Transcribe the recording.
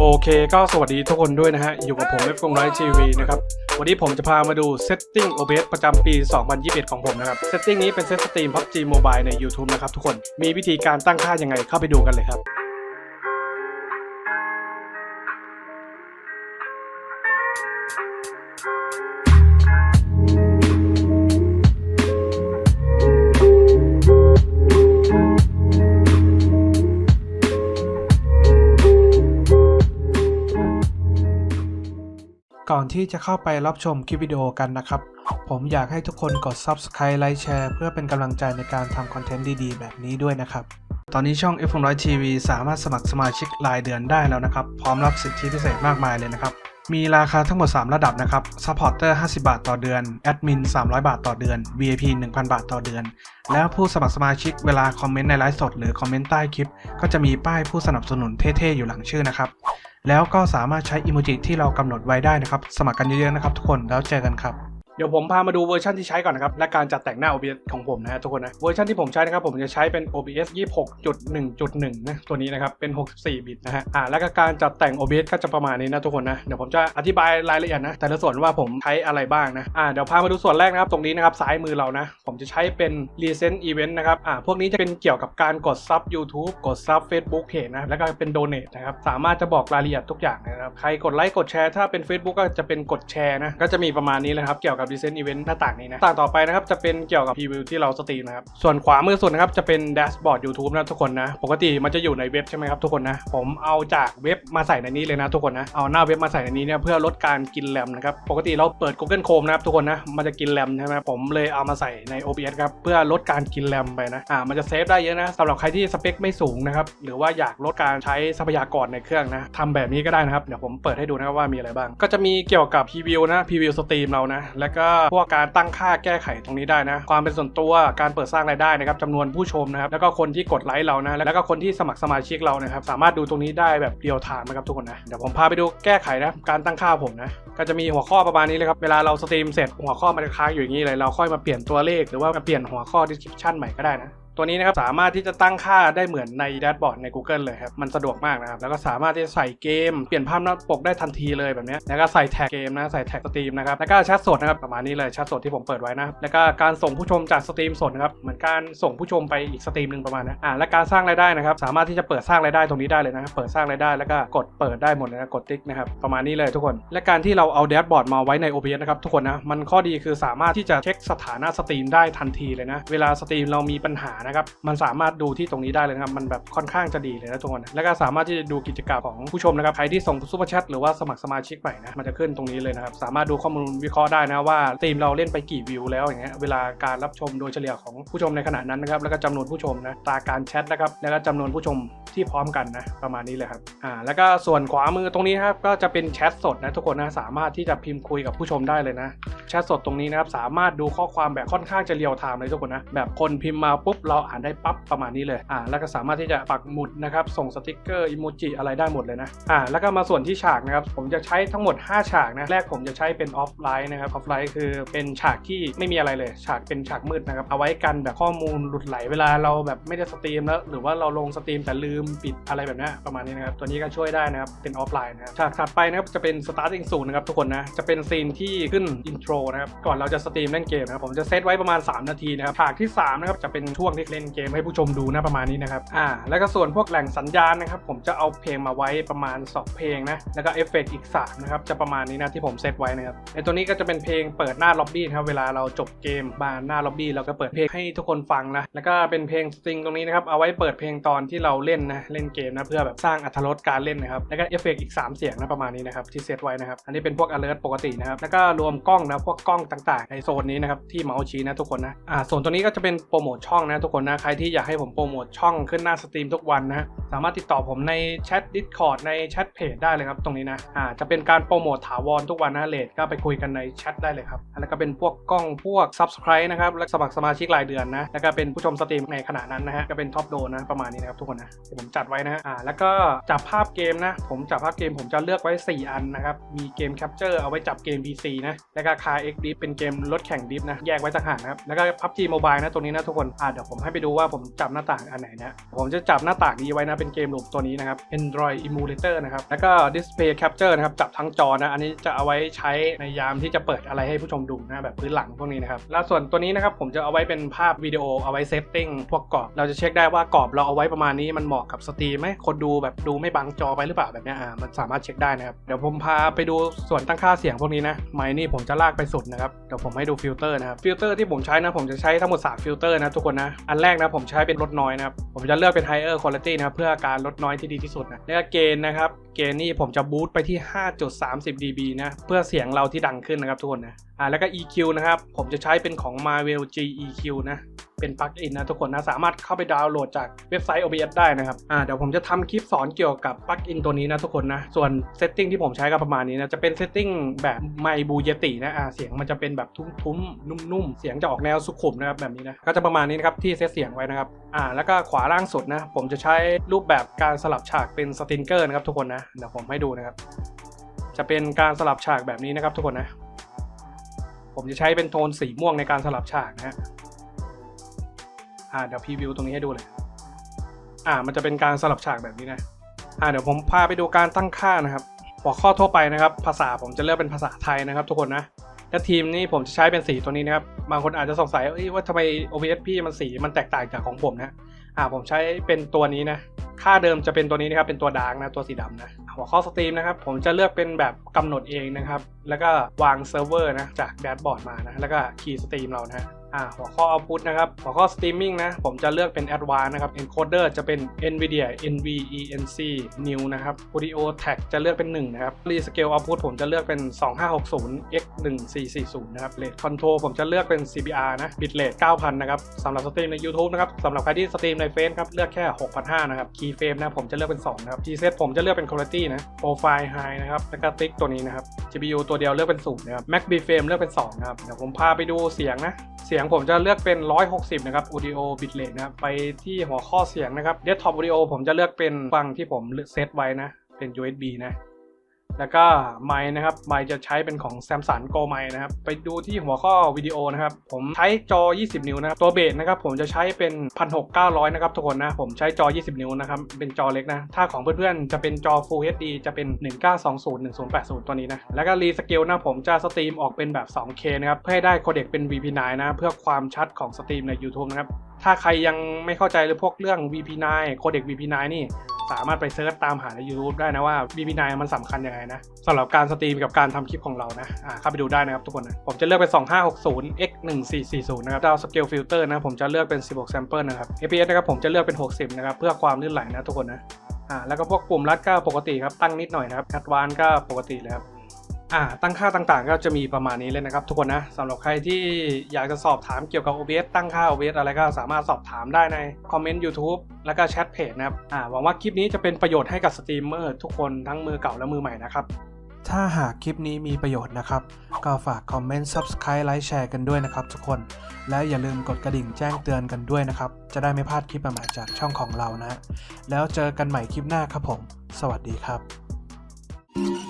โอเคก็สวัสดีทุกคนด้วยนะฮะ อยู่กับผมเว็บกงไลท์ทีวีนะครับ วันนี้ผมจะพามาดู Setting OBS ประจำปี 2021 ของผมนะครับ Setting นี้เป็นเซตสตรีม PUBG Mobile ใน YouTube นะครับทุกคน มีวิธีการตั้งค่ายังไงเข้าไปดูกันเลยครับ ที่จะเข้าไปรับชมคลิปวิดีโอกันนะครับ ผมอยากให้ทุกคนกด Subscribe ไลค์แชร์เพื่อเป็นกำลังใจในการทำคอนเทนต์ดีๆ แบบนี้ด้วยนะครับ ตอนนี้ช่อง f 1 0 0 TV สามารถสมัครสมาชิกรายเดือนได้แล้วนะครับ พร้อมรับสิทธิพิเศษมากมายเลยนะครับ มีราคาทั้งหมด 3 ระดับนะครับ Supporter 50 บาทต่อเดือน Admin 300 บาทต่อเดือน VIP 1,000 บาทต่อเดือน แล้วผู้สมัครสมาชิกเวลาคอมเมนต์ในไลฟ์สดหรือคอมเมนต์ใต้คลิป ก็จะมีป้ายผู้สนับสนุนเท่ๆอยู่หลังชื่อนะครับ แล้วก็สามารถใช้อิโมจิที่เรากำหนดไว้ได้นะครับ สมัครกันเยอะๆนะครับทุกคนแล้วเจอกันครับ เดี๋ยวผมพามาดูเวอร์ชันที่ใช้ก่อนนะครับ และการจัดแต่งหน้า OBS ของผมนะฮะทุกคนนะ เวอร์ชันที่ผมใช้นะครับ ผมจะใช้เป็น OBS 26.1.1 นะ ตัวนี้นะครับ เป็น 64 บิตนะฮะ อ่า แล้วก็การจัดแต่ง OBS ก็จะประมาณนี้นะทุกคนนะ เดี๋ยวผมจะอธิบายรายละเอียดนะ แต่ละส่วนว่าผมใช้อะไรบ้างนะ อ่า เดี๋ยวพามาดูส่วนแรกนะครับ ตรงนี้นะครับ ซ้ายมือเรานะ ผมจะใช้เป็น Recent Event นะครับ อ่า พวกนี้จะเป็นเกี่ยวกับการกดซับ YouTube กดซับ Facebook Page นะ แล้วก็เป็น Donate นะครับ สามารถจะบอกรายละเอียดทุกอย่างนะครับ ใครกดไลค์กดแชร์ถ้าเป็น Facebook ก็จะเป็นกดแชร์นะ ก็จะมีประมาณนี้เลยครับ เกี่ยวกับ Recent Event หน้าต่างนี้นะต่างต่อไปนะครับจะเป็นเกี่ยวกับพรีวิวที่เราสตรีมนะครับส่วนขวามือสุดนะครับจะเป็นแดชบอร์ด YouTube นะทุกคนนะปกติมันจะอยู่ในเว็บใช่ไหมครับทุกคนนะผมเอาจากเว็บมาใส่ในนี้เลยนะทุกคนนะเอาหน้าเว็บมาใส่ในนี้เนี่ยเพื่อลดการกินแรมนะครับปกติเราเปิด Google Chrome นะครับทุกคนนะมันจะกินแรมใช่ไหมผมเลยเอามาใส่ใน OBS ครับเพื่อลดการกินแรมไปนะอ่ามันจะเซฟได้เยอะนะสำหรับใครที่สเปคไม่สูงนะครับหรือว่าอยากลดการใช้ทรัพยากรในเครื่องนะทำแบบนี้ก็ได้นะครับเดี๋ยวผมเปิดให้ดูนะครับว่ามีอะไรบ้าง ก็จะมีเกี่ยวกับพรีวิวนะพรีวิวสตรีมเรานะแล้วก็ก็พวกการตั้งค่าแก้ไขตรงนี้ได้นะ ความเป็นส่วนตัวการเปิดสร้างรายได้นะครับจำนวนผู้ชมนะครับแล้วก็คนที่กดไลค์เรานะแล้วก็คนที่สมัครสมาชิกเรานะครับสามารถดูตรงนี้ได้แบบเดียวทม์นะครับทุกคนนะเดี๋ยวผมพาไปดูแก้ไขนะการตั้งค่าผมนะก็จะมีหัวข้อประมาณนี้เลยครับเวลาเราสตรีมเสร็จหัวข้อมันจะค้างอยู่อย่างนี้เลยเราค่อยมาเปลี่ยนตัวเลขหรือว่ามาเปลี่ยนหัวข้อ description ใหม่ก็ได้นะ ตัวนี้นะครับสามารถที่จะตั้งค่าได้เหมือนในแดชบอร์ดใน Google เลยครับ มันสะดวกมากนะครับ แล้วก็สามารถที่จะใส่เกม เปลี่ยนภาพหน้าปกได้ทันทีเลยแบบนี้แล้วก็ใส่แท็กเกมนะ ใส่แท็กสตรีมนะครับ แล้วก็แชทสดนะครับประมาณนี้เลยแชทสดที่ผมเปิดไว้นะ แล้วก็การส่งผู้ชมจากสตรีมสดนะครับ เหมือนการส่งผู้ชมไปอีกสตรีมหนึ่งประมาณนะอ่าและการสร้างรายได้นะครับ สามารถที่จะเปิดสร้างรายได้ตรงนี้ได้เลยนะครับ เปิดสร้างรายได้แล้วก็กดเปิดได้หมดเลยนะกดติ๊กนะครับประมาณนี้เลยทุกคน และการที่เราเอาแดชบอร์ดมาไว้ใน OBS นะครับทุกคนนะมันข้อดีคือสามารถที่จะเช็คสถานะสตรีมได้ทันทีเลยนะเวลาสตรีมเรามีปัญหานะครับ มันสามารถดูที่ตรงนี้ได้เลยนะครับ มันแบบค่อนข้างจะดีเลยนะทุกคน แล้วก็สามารถที่จะดูกิจกรรมของผู้ชมนะครับ ใครที่ส่งซูเปอร์แชทหรือว่าสมัครสมาชิกใหม่นะ มันจะขึ้นตรงนี้เลยนะครับ สามารถดูข้อมูลวิเคราะห์ได้นะว่าสตรีมเราเล่นไปกี่วิวแล้วอย่างเงี้ย เวลาการรับชมโดยเฉลี่ยของผู้ชมในขณะนั้นนะครับ แล้วก็จำนวนผู้ชมนะ ตาการแชทนะครับ แล้วก็จำนวนผู้ชมที่พร้อมกันนะ ประมาณนี้เลยครับ อ่า แล้วก็ส่วนขวามือตรงนี้ครับ ก็จะเป็นแชทสดนะทุกคนนะ สามารถที่จะพิมพ์คุยกับผู้ชมได้เลยนะ แชทสดตรงนี้นะครับสามารถดูข้อความแบบค่อนข้างจะเรียลไทม์เลยทุกคนนะแบบคนพิมพ์มาปุ๊บเราอ่านได้ปั๊บประมาณนี้เลยอ่าแล้วก็สามารถที่จะปักหมุดนะครับส่งสติกเกอร์อิโมจิอะไรได้หมดเลยนะอ่าแล้วก็มาส่วนที่ฉากนะครับผมจะใช้ทั้งหมด 5 ฉากนะแรกผมจะใช้เป็นออฟไลน์นะครับออฟไลน์คือเป็นฉากที่ไม่มีอะไรเลย ฉากเป็นฉากมืดนะครับเอาไว้กันแบบข้อมูลหลุดไหลเวลาเราแบบไม่ได้สตรีมแล้ว หรือว่าเราลงสตรีมแต่ลืมปิดอะไรแบบนี้ประมาณนี้นะครับตัวนี้ก็ช่วยได้นะครับเป็นออฟไลน์นะครับฉากถัดไปนะครับจะเป็น starting ศูนย์นะครับทุกคนนะจะเป็นซีนที่ขึ้นอินโทรนะครับ ก่อนเราจะสตรีมเล่นเกมนะครับ ผมจะเซตไว้ประมาณ 3 นาทีนะครับ ฉากที่3นะครับจะเป็นช่วงที่เล่นเกมให้ผู้ชมดูนะประมาณนี้นะครับ อ่า แล้วก็ส่วนพวกแหล่งสัญญาณนะครับ ผมจะเอาเพลงมาไว้ประมาณ 2 เพลงนะ แล้วก็เอฟเฟกต์อีก3นะครับ จะประมาณนี้นะที่ผมเซตไว้นะครับ ไอตัวนี้ก็จะเป็นเพลงเปิดหน้าล็อบบี้นะครับ เวลาเราจบเกมมาหน้าล็อบบี้เราก็เปิดเพลงให้ทุกคนฟังนะ แล้วก็เป็นเพลงสตริงตรงนี้นะครับ เอาไว้เปิดเพลงตอนที่เราเล่นนะ เล่นเกมนะเพื่อแบบสร้างอรรถรสการเล่นนะครับ แล้วก็เอฟเฟกต์อีก 3 เสียงนะประมาณนี้นะครับที่เซตไว้นะครับ อันนี้เป็นพวก alert ปกตินะครับ แล้วก็รวมกล้องนะวกกล้องต่างๆ ในโซนนี้นะครับที่เมาส์ชี้นะทุกคนนะอ่าส่วนตัวนี้ก็จะเป็นโปรโมทช่องนะทุกคนนะใครที่อยากให้ผมโปรโมทช่องขึ้นหน้าสตรีมทุกวันนะสามารถติดต่อผมในแชท Discord ในแชทเพจได้เลยครับตรงนี้นะอ่าจะเป็นการโปรโมทถาวรทุกวันนะเลทก็ไปคุยกันในแชทได้เลยครับแล้วก็เป็นพวกกล้องพวก Subscribe นะครับและสมัครสมาชิกรายเดือนนะแล้วก็เป็นผู้ชมสตรีมในขณะนั้นนะฮะก็เป็นท็อปโดนะประมาณนี้นะครับทุกคนนะผมจัดไว้นะฮะอ่าแล้วก็จับภาพเกมนะ ผมจับภาพเกมผมจะเลือกไว้ 4 อันนะครับมีเกมแคปเจอร์เอาไว้จับเกม PC นะแล้วก็ใคร RX Deep เป็นเกมรถแข่งดิฟนะ แยกไว้ต่างหากนะครับ แล้วก็ PUBG Mobile นะตรงนี้นะทุกคน อ่าเดี๋ยวผมให้ไปดูว่าผมจับหน้าต่างอันไหนนะ ผมจะจับหน้าต่างนี้ไว้นะ เป็นเกมหลูปตัวนี้นะครับ Android Emulator นะครับ แล้วก็ Display Capture นะครับ จับทั้งจอนะ อันนี้จะเอาไว้ใช้ในยามที่จะเปิดอะไรให้ผู้ชมดูนะ แบบพื้นหลังพวกนี้นะครับ แล้วส่วนตัวนี้นะครับผมจะเอาไว้เป็นภาพวิดีโอ เอาไว้เซตติ้งพวกกรอบ เราจะเช็คได้ว่ากรอบเราเอาไว้ประมาณนี้มันเหมาะกับสตรีมไหมคนดูแบบดูไม่บังจอไปหรือเปล่าแบบนี้อ่ามันสามารถเช็คได้นะครับ เดี๋ยวผมพาไปดูส่วนตั้งค่าเสียงพวกนี้นะไมนี่ผมจะลากไปสุดนะครับเดี๋ยวผมให้ดูฟิลเตอร์นะครับฟิลเตอร์ที่ผมใช้นะผมจะใช้ทั้งหมด3ฟิลเตอร์นะทุกคนนะอันแรกนะผมใช้เป็นลดน้อยนะครับผมจะเลือกเป็น higher quality นะครับเพื่อการลดน้อยที่ดีที่สุดนะแล้วก็เกณฑ์นะครับเกณฑ์นี่ผมจะบูตไปที่ 5.30 dB นะเพื่อเสียงเราที่ดังขึ้นนะครับทุกคนนะอ่าแล้วก็ EQ นะครับผมจะใช้เป็นของ Marvel G EQ นะ เป็นปลั๊กอินนะทุกคนนะสามารถเข้าไปดาวน์โหลดจากเว็บไซต์ OBS ได้นะครับอ่าเดี๋ยวผมจะทำคลิปสอนเกี่ยวกับปลั๊กอินตัวนี้นะทุกคนนะส่วนเซตติ้งที่ผมใช้ก็ประมาณนี้นะจะเป็นเซตติ้งแบบไมบูเยตินะอ่าเสียงมันจะเป็นแบบทุ้มๆนุ่มๆเสียงจะออกแนวสุขุมนะครับแบบนี้นะก็จะประมาณนี้นะครับที่เซตเสียงไว้นะครับอ่าแล้วก็ขวาล่างสุดนะผมจะใช้รูปแบบการสลับฉากเป็นสตินเกอร์นะครับทุกคนนะเดี๋ยวผมให้ดูนะครับจะเป็นการสลับฉากแบบนี้นะครับทุกคนนะ ผมจะใช้เป็นโทนสีม่วงในการสลับฉากนะฮะ อ่าเดี๋ยวพรีวิวตรงนี้ให้ดูเลยอ่ามันจะเป็นการสลับฉากแบบนี้นะอ่าเดี๋ยวผมพาไปดูการตั้งค่านะครับ หัวข้อทั่วไปนะครับ ภาษาผมจะเลือกเป็นภาษาไทยนะครับ ทุกคนนะและทีมนี้ผมจะใช้เป็นสีตัวนี้นะครับ บางคนอาจจะสงสัยว่าทำไม OBS พี่มันสีมันแตกต่างจากของผมนะอ่าผมใช้เป็นตัวนี้นะ ค่าเดิมจะเป็นตัวนี้นะครับ เป็นตัวดาร์กนะ ตัวสีดำนะ หัวข้อสตรีมนะครับ ผมจะเลือกเป็นแบบกำหนดเองนะครับ แล้วก็วางเซิร์ฟเวอร์นะ จากแดชบอร์ดมานะ แล้วก็คีย์สตรีมเรานะ อ่าหัวข้อ output นะครับ หัวข้อ streaming นะ ผมจะเลือกเป็น advanced นะครับ encoder จะเป็น nvidia nvenc new นะครับ audio tag จะเลือกเป็น 1 นะครับ rescale output ผมจะเลือกเป็น 2560 x 1440นะครับ rate control ผมจะเลือกเป็น cbr นะ bit rate 9000 นะครับสำหรับสตรีมใน YouTube นะครับสำหรับใครที่สตรีมในเฟซครับ เลือกแค่ 6,500 นะครับ key frame นะผมจะเลือกเป็น 2 นะครับ preset ผมจะเลือกเป็น quality นะ profile high นะครับแล้วก็ติ๊กตัวนี้นะครับ GPU ตัวเดียวเลือกเป็น0นะครับ mac b frame เลือกเป็น2นะครับเดี๋ยวผมพาไปดูเสียงนะเสียงยงผมจะเลือกเป็น 160 นะครับ audio bitrate นะครับ ไปที่หัวข้อเสียงนะครับ desktop audio ผมจะเลือกเป็นฟังที่ผมเซตไว้นะ เป็น USB นะ แล้วก็ไมค์นะครับไมค์จะใช้เป็นของ Samsung Go ไมค์นะครับ ไปดูที่หัวข้อวิดีโอนะครับ ผมใช้จอ 20 นิ้วนะครับตัวเบสนะครับผมจะใช้เป็น1,600นะครับทุกคนนะ ผมใช้จอ 20 นิ้วนะครับ เป็นจอเล็กนะ ถ้าของเพื่อนๆ จะเป็นจอ Full HD จะเป็น 1920 1080 ตัวนี้นะ แล้วก็รีสเกลนะผมจะสตรีมออกเป็นแบบ 2K นะครับเพื่อให้ได้โคเด็กเป็น VP9 นะเพื่อความชัดของสตรีมใน YouTube นะครับถ้าใครยังไม่เข้าใจหรือพวกเรื่อง VP9 โคเด็ก VP9 นี่ สามารถไปเซิร์ชตามหาใน YouTube ได้นะว่า BB9 มันสำคัญยังไงนะสำหรับการสตรีมกับการทำคลิปของเรานะอ่าเข้าไปดูได้นะครับทุกคนนะผมจะเลือกเป็น 2560 x 1440นะครับดาวสเกลฟิลเตอร์นะผมจะเลือกเป็น 16 sample นะครับ FPS นะครับผมจะเลือกเป็น 60นะครับเพื่อความลื่นไหลนะทุกคนนะอ่าแล้วก็พวกปุ่มลัดก็ปกติครับตั้งนิดหน่อยนะครับแอดวานก็ปกติเลยครับ อ่าตั้งค่าต่างๆ ก็จะมีประมาณนี้เลยนะครับ ทุกคนนะสำหรับใครที่อยากจะสอบถามเกี่ยวกับ OBS ตั้งค่า OBS อะไรก็สามารถสอบถามได้ในคอมเมนต์ YouTube แล้วก็แชทเพจนะครับอ่าหวังว่าคลิปนี้จะเป็นประโยชน์ให้กับสตรีมเมอร์ทุกคนทั้งมือเก่าและมือใหม่นะครับ ถ้าหากคลิปนี้มีประโยชน์นะครับ ก็ฝากคอมเมนต์ Subscribe ไลค์แชร์กันด้วยนะครับทุกคน และอย่าลืมกดกระดิ่งแจ้งเตือนกันด้วยนะครับ จะได้ไม่พลาดคลิปใหม่ๆจากช่องของเรานะ แล้วเจอกันใหม่คลิปหน้าครับผม สวัสดีครับ